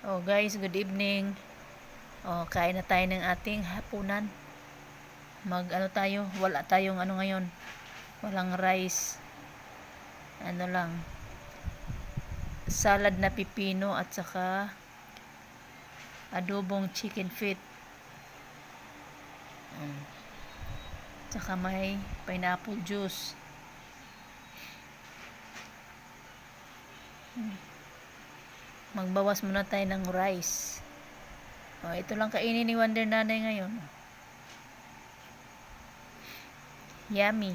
Oh guys, good evening. Oh, kain na tayo ng ating hapunan. Mag ano tayo, wala tayong ano ngayon. Walang rice. Ano lang. Salad na pipino at saka adobong chicken feet. Mm. Tsaka may pineapple juice. Mm. Magbawas muna tayo ng rice. Oh, ito lang kainin ni Wonder Nanay ngayon. Yummy.